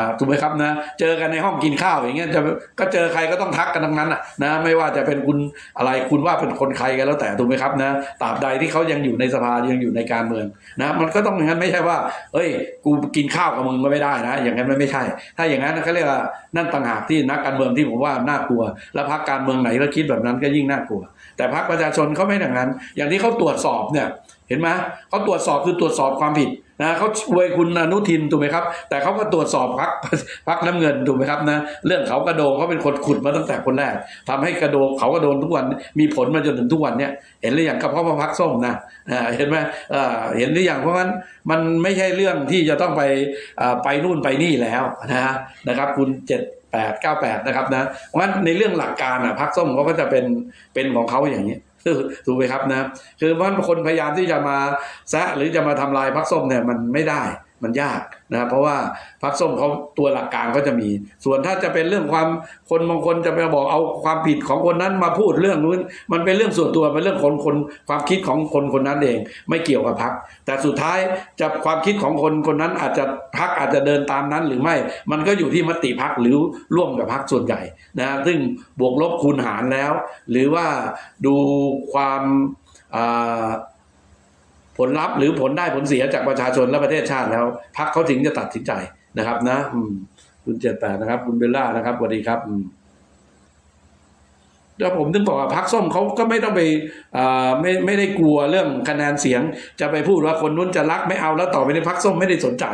่าถูกไหมครับนะเจอกันในห้องกินข้าวอย่างเงี้ยจะก็เจอใครก็ต้องทักกันทั้งนั้นอะนะไม่ว่าจะเป็นคุณอะไรคุณว่าเป็นคนใครกันแล้วแต่ถูกไหมครับนะตราบใดที่เขายังอยู่ในสภายังอยู่ในการเมืองนะมันก็ต้องอย่างนั้นไม่ใช่ว่าเอ้ย กูกินข้าวกับมึงก็ไม่ได้นะ อย่างนั้นมันไม่ใช่ ถ้าอย่างนั้นเขาเรียกว่านั่นต่างหากที่นักการเมืองที่ผมว่าน่ากลัว แล้วพรรคการเมืองไหนแล้วคิดแบบนั้นก็ยิ่งน่ากลัว แต่พรรคประชาชนเขาไม่อย่างนั้น อย่างที่เขาตรวจสอบเนี่ยเห็นไหมเขาตรวจสอบคือตรวจสอบความผิด นะเขาช่วยคุณอนุทินถูกไหมครับ แต่เขาก็ตรวจสอบพักพักน้ำเงินถูกไหมครับนะเรื่องเขากระโดงเขาเป็นคนขุดมาตั้งแต่คนแรกทำให้กระโดงเขากระโดนทุกวันมีผลมาจนถึงทุกวันเนี่ยเห็นหรือยังก็เพราะว่าพักส้มนะเห็นไหมเห็นหรือยังเพราะงั้นมันไม่ใช่เรื่องที่จะต้องไปไปนู่นไปนี่แล้วนะฮะนะครับ คุณเจ็ดแปดเก้าแปดนะครับนะเพราะงั้นในเรื่องหลักการอะพักส้มเขาก็จะเป็นเป็นของเขาอย่างนี้ ถูกไหมครับนะคือว่าคนพยายามที่จะมาแซะหรือจะมาทำลายพักส้มเนี่ยมันไม่ได้ มันยากนะครับเพราะว่าพักส้มเขาตัวหลักการก็จะมี ส่วนถ้าจะเป็นเรื่องความคนบางคนจะไปบอกเอาความผิดของคนนั้นมาพูดเรื่องนู้นมันเป็นเรื่องส่วนตัวเป็นเรื่องคนคนความคิดของคนคนนั้นเอง ไม่เกี่ยวกับพัก แต่สุดท้ายจะความคิดของคนคนนั้นอาจจะพักอาจจะเดินตามนั้นหรือไม่ มันก็อยู่ที่มติพักหรือร่วมกับพักส่วนใหญ่นะซึ่งบวกลบคูณหารแล้ว หรือว่าดูความอ่า ผลลัพธ์หรือผลได้ผลเสียจากประชาชนและประเทศชาติแล้วพักเขาถึงจะตัดสินใจนะครับ นะคุณเจ็ดแปดนะครับ คุณเบลล่านะครับสวัสดีครับแล้วผมถึงบอกว่าพักส้มเขาก็ไม่ต้องไปไม่ไม่ได้กลัวเรื่องคะแนนเสียง จะไปพูดว่าคนนู้นจะรักไม่เอาแล้วต่อไปในพักส้มไม่ได้สนใจ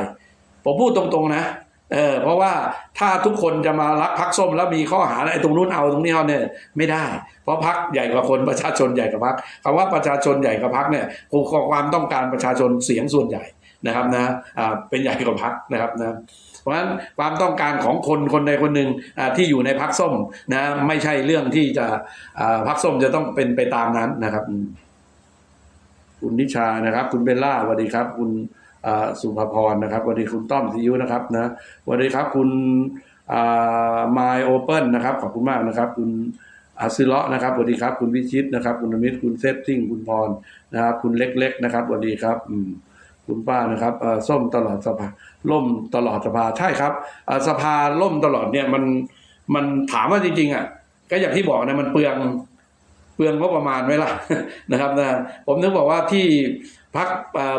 ผมพูดตรงๆนะ เออเพราะว่าถ้าทุกคนจะมารักพักส้มแล้วมีข้อหาไอ้ตรงนู้นเอาตรงนี้เอาเนี่ยไม่ได้ เพราะพักใหญ่กว่าคนประชาชนใหญ่กว่าพักคำว่าประชาชนใหญ่กว่าพักเนี่ยคือความต้องการประชาชนเสียงส่วนใหญ่นะครับนะอ่าเป็นใหญ่กว่าพักนะครับนะเพราะฉะนั้นความต้องการของคนคนใดคนหนึ่งอ่าที่อยู่ในพักส้มนะไม่ใช่เรื่องที่จะอ่าพักส้มจะต้องเป็นไปตามนั้นนะครับ คุณนิชานะครับ คุณเบลล่าสวัสดีครับ คุณ สุภพรนะครับสวัสดีคุณต้อมซีอิ๊วนะครับนะสวัสดีครับคุณมายโอเปิลนะครับขอบคุณมากนะครับ คุณอาซิเลาะนะครับสวัสดีครับ คุณวิชิตนะครับ คุณอมิตรคุณเซฟซิ่งคุณพรนะครับ คุณเล็กๆนะครับสวัสดีครับคุณป้านะครับส้มตลอดสภาล่มตลอดสภาใช่ครับสภาล่มตลอดเนี่ยมันมันถามว่าจริงๆอะก็อย่างที่บอกนะมันเปลือง เปลืองงบประมาณไหมล่ะนะครับนะผมถึงบอกว่าที่พัก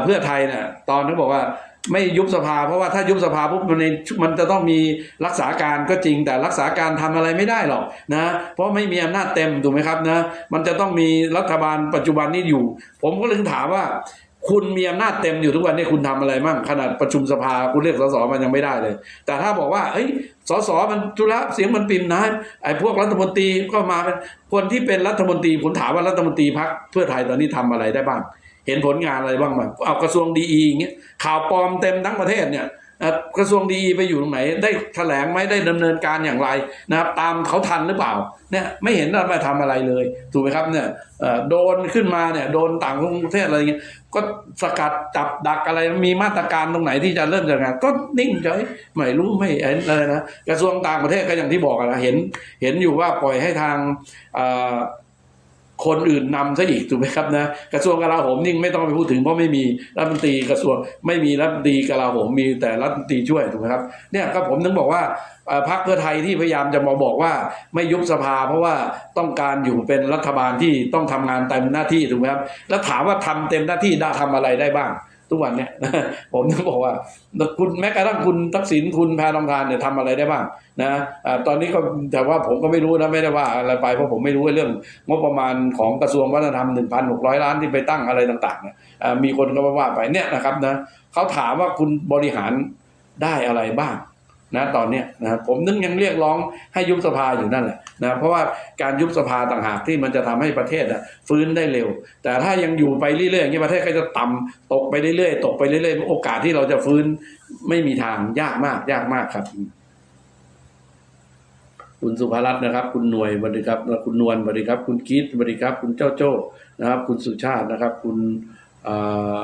เพื่อไทยเนี่ยตอนที่บอกว่าไม่ยุบสภา เพราะว่าถ้ายุบสภาปุ๊บมันในมันจะต้องมีรักษาการก็จริง แต่รักษาการทำอะไรไม่ได้หรอกนะเพราะไม่มีอำนาจเต็มถูกไหมครับนะมันจะต้องมีรัฐบาลปัจจุบันนี้อยู่ ผมก็เลยถามว่า คุณมีอำนาจเต็มอยู่ทุกวันนี้คุณทำอะไรมั่งขนาดประชุมสภาคุณเรียกสสมันยังไม่ได้เลย แต่ถ้าบอกว่าเอ้ย สสมันจุระเสียงมันปิ่มน้ำไอ้พวกรัฐมนตรีก็มาคนที่เป็นรัฐมนตรีผมถามว่ารัฐมนตรีพักเพื่อไทยตอนนี้ทำอะไรได้บ้าง เห็นผลงานอะไรบ้างมั้งเอากระทรวงดีอย่างเงี้ยข่าวปลอมเต็มทั้งประเทศเนี่ยกระทรวงดีไปอยู่ตรงไหน ได้แถลงไหมได้ดำเนินการอย่างไรนะครับตามเขาทันหรือเปล่าเนี่ยไม่เห็นว่ามาทำอะไรเลย ถูกไหมครับเนี่ยโดนขึ้นมาเนี่ยโดนต่างประเทศอะไรเงี้ยก็สกัดจับดักอะไรมีมาตรการตรงไหนที่จะเริ่มจากงาน ก็นิ่งเฉยไม่รู้ไม่เห็นอะไรนะกระทรวงต่างประเทศก็อย่างที่บอกนะเห็นเห็นอยู่ว่าปล่อยให้ทางอ คนอื่นนำซะอีกถูกไหมครับนะกระทรวงกลาโหมนี่ไม่ต้องไปพูดถึงเพราะไม่มีรัฐมนตรีกระทรวงไม่มีรัฐมนตรีกลาโหมมีแต่รัฐมนตรีช่วยถูกไหมครับเนี่ยก็ผมถึงบอกว่าพรรคเพื่อไทยที่พยายามจะมาบอกว่าไม่ยุบสภา เพราะว่าต้องการอยู่เป็นรัฐบาลที่ต้องทำงานเต็มหน้าที่ถูกไหมครับแล้วถามว่าทำเต็มหน้าที่ได้ทำอะไรได้บ้าง ทุกวันเนี่ยผมต้องบอกว่าคุณแม้กระทั่งคุณทักษิณคุณแพรทองทานเนี่ยทำอะไรได้บ้างนะอ่าตอนนี้ก็แต่ว่าผมก็ไม่รู้นะไม่ได้ว่าอะไรไปเพราะผมไม่รู้เรื่องงบประมาณของกระทรวงวัฒนธรรม 1,600 ล้านที่ไปตั้งอะไรต่างๆเนี่ยมีคนก็มาว่าไปเนี่ยนะครับนะเขาถามว่าคุณบริหารได้อะไรบ้าง นะตอนนี้นะครับผมนึกยังเรียกร้องให้ยุบสภาอยู่นั่นแหละนะเพราะว่าการยุบสภาต่างหากที่มันจะทำให้ประเทศอะฟื้นได้เร็ว แต่ถ้ายังอยู่ไปเรื่อยๆอย่างนี้ประเทศก็จะต่ำตกไปเรื่อยๆตกไปเรื่อยๆโอกาสที่เราจะฟื้นไม่มีทางยากมาก ยากมากครับ คุณสุภรัตน์นะครับ คุณหน่วยสวัสดีครับแล้วคุณนวลสวัสดีครับ คุณกีตสวัสดีครับ คุณเจ้าโจ้นะครับ คุณสุชาตินะครับ คุณอ่อ